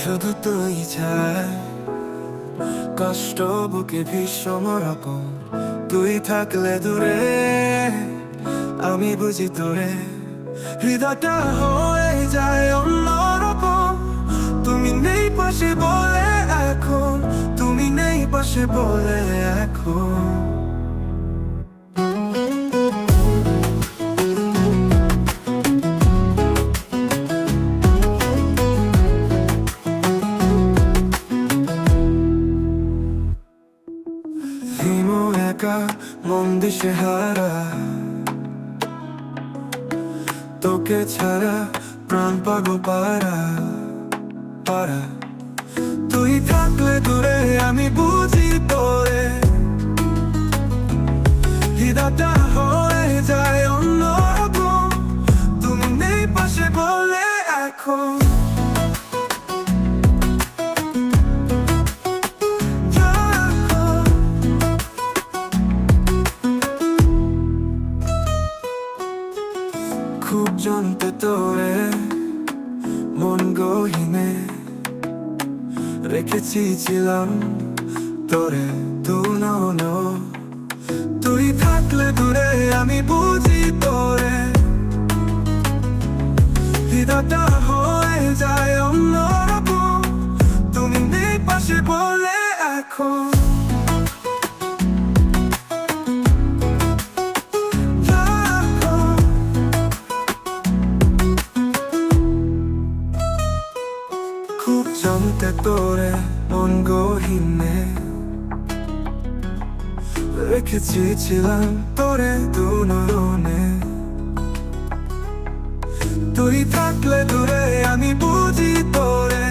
শুধু তুই চাই কষ্ট বুকে ভীষণ রকম। তুই থাকলে দূরে, আমি বুঝি তোরে হৃদয়টা হয়ে যায় অন্যরকম। তুমি নেই পাশে বলে এখন, তুমি নেই পাশে বলে এখন। হিমো একা, মন দিশে হারা। তোকে ছাড়া প্রাণ পাগল পারা পারা। তুই থাকলে দূরে, আমি বুঝি তোরে। হৃদয়টা হয়ে যায় অন্যরকম। তুমি নেই পাশে বলে এখন। খুব জানতে তোরে মন গহিনে রেখেছি ছিলাম তোরে তু নন তুই থাকলে দূরে আমি বুঝি তোরে। হৃদয়টা হয়ে যায় অন্যরকম। তুমি নেই পাশে বলে এখন। তোরে মন গহিনে রেখেছি ছিলাম তোরে দু নয়নে তুই থাকলে দূরে আমি বুঝি তোরে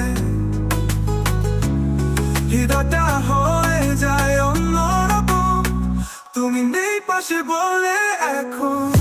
হৃদয়টা হয়ে যায় অন্যরকম তুমি নেই পাশে বলে এখন